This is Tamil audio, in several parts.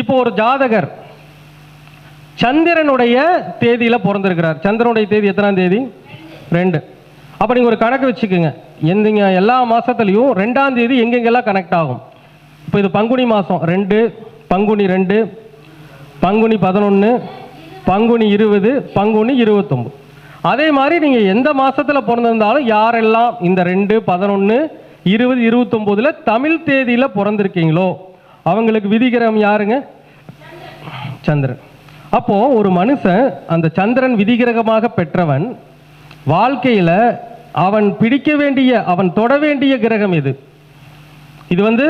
இப்போ ஒரு ஜாதகர் சந்திரனுடைய தேதியில பிறந்திருக்கிறார். சந்திரனுடைய தேதி எத்தனாம் தேதி? ரெண்டு. அப்ப நீங்க ஒரு கணக்கு வச்சுக்கோங்க. எந்தங்க எல்லா மாசத்துலயும் ரெண்டாம் தேதி எங்கெங்கெல்லாம் கனெக்ட் ஆகும்? இப்போ இது பங்குனி மாசம். ரெண்டு பங்குனி ரெண்டு பங்குனி பதினொன்று பங்குனி இருபது பங்குனி இருபத்தொம்பது. அதே மாதிரி நீங்க எந்த மாசத்துல பிறந்திருந்தாலும் யாரெல்லாம் இந்த ரெண்டு பதினொன்று இருபது இருபத்தொம்போதில் தமிழ் தேதியில பிறந்திருக்கீங்களோ அவங்களுக்கு விதிகிரகம் யாருங்க? சந்திரன். அப்போ ஒரு மனுஷன் அந்த சந்திரன் விதிகிரகமாக பெற்றவன் வாழ்க்கையில அவன் பிடிக்க வேண்டிய அவன் தொட வேண்டிய கிரகம் இது இது வந்து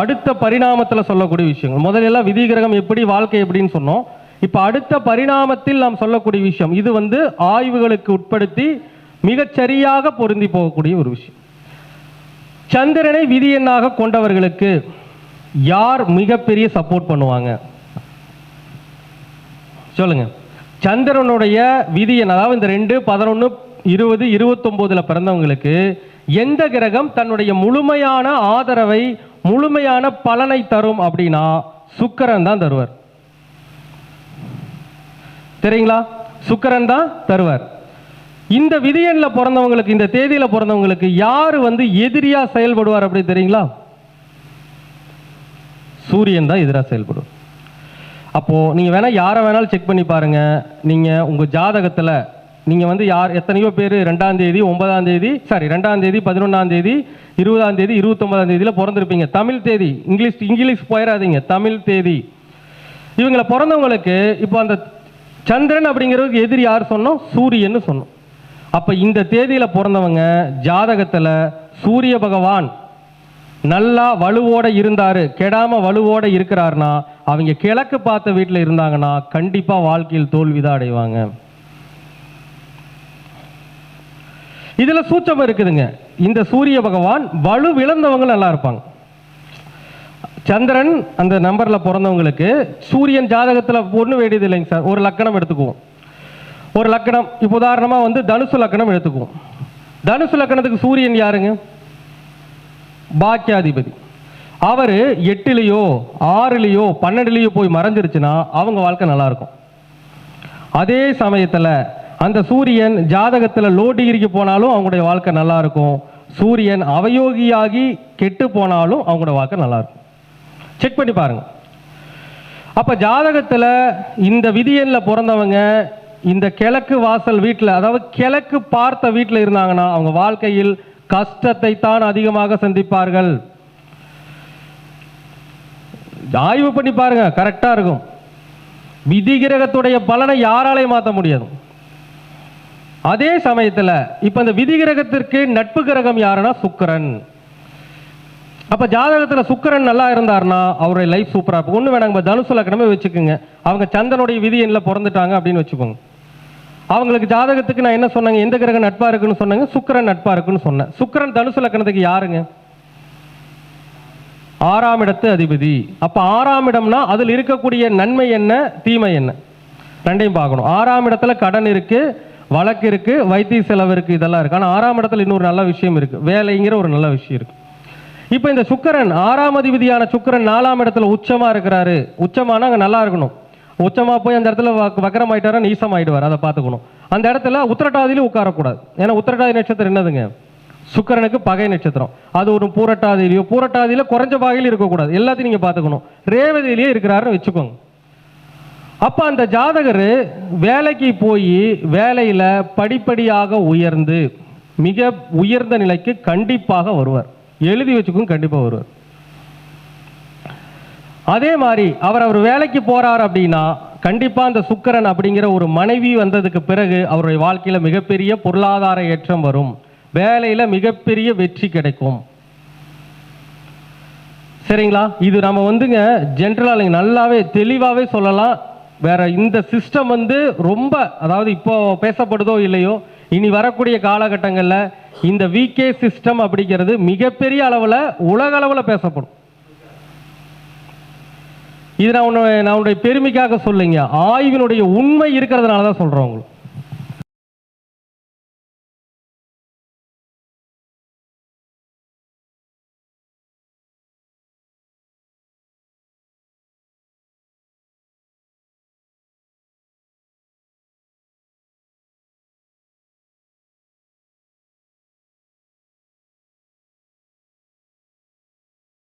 அடுத்த பரிணாமத்தில் சொல்லக்கூடிய விஷயங்கள். முதல்ல எல்லாம் விதி கிரகம் எப்படி வாழ்க்கை எப்படின்னு சொன்னோம். இப்போ அடுத்த பரிணாமத்தில் நாம் சொல்லக்கூடிய விஷயம் இது வந்து ஆய்வுகளுக்கு உட்படுத்தி மிகச்சரியாக பொருந்தி போகக்கூடிய ஒரு விஷயம். சந்திரனை விதி எண்ணாக கொண்டவர்களுக்கு யார் மிகப்பெரிய சப்போர்ட் பண்ணுவாங்க? சொல்லுங்க. சந்திரனுடைய விதி அதாவது இந்த ரெண்டு பதினொன்று இருபது இருபத்தொம்போதுல பிறந்தவங்களுக்கு எந்த கிரகம் தன்னுடைய முழுமையான ஆதரவை முழுமையான பலனை தரும் அப்படின்னா சுக்கரன் தான் தருவார். தெரியுங்களா? சுக்கரன் தான் தருவார். இந்த விதியனில் பிறந்தவங்களுக்கு இந்த தேதியில் பிறந்தவங்களுக்கு யார் வந்து எதிரியாக செயல்படுவார் அப்படி தெரியுங்களா? சூரியன் தான் எதிராக செயல்படும். அப்போது நீங்கள் வேணால் யாரை வேணாலும் செக் பண்ணி பாருங்க. நீங்கள் உங்கள் ஜாதகத்தில் நீங்கள் வந்து யார் எத்தனையோ பேர் ரெண்டாம் தேதி ஒன்பதாம் தேதி சாரி ரெண்டாம் தேதி பதினொன்றாம் தேதி இருபதாம் தேதி இருபத்தொன்பதாம் தேதியில் பிறந்திருப்பீங்க. தமிழ் தேதி இங்கிலீஷ் இங்கிலீஷ் போயிடாதீங்க தமிழ் தேதி. இவங்களை பிறந்தவங்களுக்கு இப்போ அந்த சந்திரன் அப்படிங்கிறதுக்கு எதிரி யார் சொன்னோம்? சூரியன்னு சொன்னோம். அப்போ இந்த தேதியில் பிறந்தவங்க ஜாதகத்தில் சூரிய பகவான் நல்லா வலுவோட இருந்தாரு. கெடாம வலுவோட இருக்கிறாருன்னா அவங்க கிழக்கு பார்த்த வீட்டில் இருந்தாங்கன்னா கண்டிப்பா வாழ்க்கையில் தோல்விதான் அடைவாங்க. இதுல சூச்சம் இருக்குதுங்க. இந்த சூரிய பகவான் வலு விழுந்தவங்க நல்லா இருப்பாங்க. சந்திரன் அந்த நம்பர்ல பிறந்தவங்களுக்கு சூரியன் ஜாதகத்துல பொண்ணு வேண்டியது இல்லைங்க சார். ஒரு லக்கணம் எடுத்துக்குவோம். ஒரு லக்கணம் இப்போ உதாரணமா வந்து தனுசு லக்கணம் எடுத்துக்குவோம். தனுசு லக்கணத்துக்கு சூரியன் யாருங்க? பாக்கியாதிபதி. அவர் எட்டுலேயோ ஆறுலேயோ பன்னெண்டுலேயோ போய் மறைஞ்சிருச்சுன்னா அவங்க வாழ்க்கை நல்லாயிருக்கும். அதே சமயத்தில் அந்த சூரியன் ஜாதகத்தில் லோ டிகிரிக்கு போனாலும் அவங்களுடைய வாழ்க்கை நல்லாயிருக்கும். சூரியன் அவயோகியாகி கெட்டு போனாலும் அவங்களோட வாழ்க்கை நல்லாயிருக்கும். செக் பண்ணி பாருங்கள் அப்போ ஜாதகத்தில் இந்த விதியனில் பிறந்தவங்க இந்த கிழக்கு வாசல் வீட்டில் அதாவது கிழக்கு பார்த்த வீட்டில் இருந்தாங்கன்னா அவங்க வாழ்க்கையில் கஷ்டத்தை தான் அதிகமாக சந்திப்பார்கள். ஆய்வு பண்ணி பாருங்க கரெக்டா இருக்கும். விதி கிரகத்துடைய பலனை யாராலையும் மாற்ற முடியாது. அதே சமயத்தில் இப்ப இந்த விதி கிரகத்திற்கு நட்பு கிரகம் யாருன்னா சுக்கரன். அப்ப ஜாதகத்துல சுக்கரன் நல்லா இருந்தாருன்னா அவருடைய லைஃப் சூப்பரா இருக்கும். ஒண்ணு வேணாங்க இப்ப தனுசு லக்கணமே வச்சுக்கோங்க. அவங்க சந்தனுடைய விதி எண்ணில் பிறந்துட்டாங்க அப்படின்னு வச்சுக்கோங்க. அவங்களுக்கு ஜாதகத்துக்கு நான் என்ன சொன்னாங்க? எந்த கிரகம் நட்பா இருக்குன்னு சொன்னாங்க? சுக்கிரன் நட்பா இருக்குன்னு சொன்னேன். சுக்கரன் தனுசு லக்கணத்துக்கு யாருங்க? ஆறாம் இடத்து அதிபதி. அப்ப ஆறாம் இடம்னா அதில் இருக்கக்கூடிய நன்மை என்ன? தீமை என்ன? ரெண்டையும் பார்க்கணும். ஆறாம் இடத்துல கடன் இருக்கு வழக்கு இருக்கு வைத்திய செலவு இருக்கு இதெல்லாம் இருக்கு. ஆனால் ஆறாம் இடத்துல இன்னொரு நல்ல விஷயம் இருக்கு. வேலைங்கிற ஒரு நல்ல விஷயம் இருக்கு. இப்போ இந்த சுக்கிரன் ஆறாம் அதிபதியான சுக்கிரன் நாலாம் இடத்துல உச்சமா இருக்கிறாரு. உச்சமானா அங்கே நல்லா இருக்கணும். உச்சமாக போய் அந்த இடத்துல வக்கரம் ஆகிட்டாரா நீசம் ஆகிடுவார் அதை பார்த்துக்கணும். அந்த இடத்துல உத்திரட்டாதியிலும் உட்காரக்கூடாது. ஏன்னா உத்திரட்டாதி நட்சத்திரம் என்னதுங்க? சுக்கரனுக்கு பகை நட்சத்திரம். அது ஒரு பூரட்டாதியிலையோ பூரட்டாதியில குறைஞ்ச பாகையில இருக்கக்கூடாது. எல்லாத்தையும் நீங்கள் பார்த்துக்கணும். ரேவதியிலேயே இருக்கிறாருன்னு வச்சுக்கோங்க. அப்போ அந்த ஜாதகர் வேலைக்கு போய் வேலையில் படிப்படியாக உயர்ந்து மிக உயர்ந்த நிலைக்கு கண்டிப்பாக வருவார். எழுதி வச்சுக்கும் கண்டிப்பாக வருவார். அதே மாதிரி அவர் அவர் வேலைக்கு போறார் அப்படின்னா கண்டிப்பா அந்த சுக்கரன் அப்படிங்கிற ஒரு மனைவி வந்ததுக்கு பிறகு அவருடைய வாழ்க்கையில மிகப்பெரிய பொருளாதார ஏற்றம் வரும். வேலையில மிகப்பெரிய வெற்றி கிடைக்கும். சரிங்களா? இது நம்ம வந்துங்க ஜென்ரலாக இல்லைங்க நல்லாவே தெளிவாகவே சொல்லலாம். வேற இந்த சிஸ்டம் வந்து ரொம்ப அதாவது இப்போ பேசப்படுதோ இல்லையோ இனி வரக்கூடிய காலகட்டங்களில் இந்த விகே சிஸ்டம் அப்படிங்கிறது மிகப்பெரிய அளவில் உலக அளவில் பேசப்படும். இது நான் உன்னை நான் உன்னுடைய பெருமைக்காக சொல்லுங்க. ஆய்வினுடைய உண்மை இருக்கிறதுனால தான் சொல்கிறோம் உங்களுக்கு.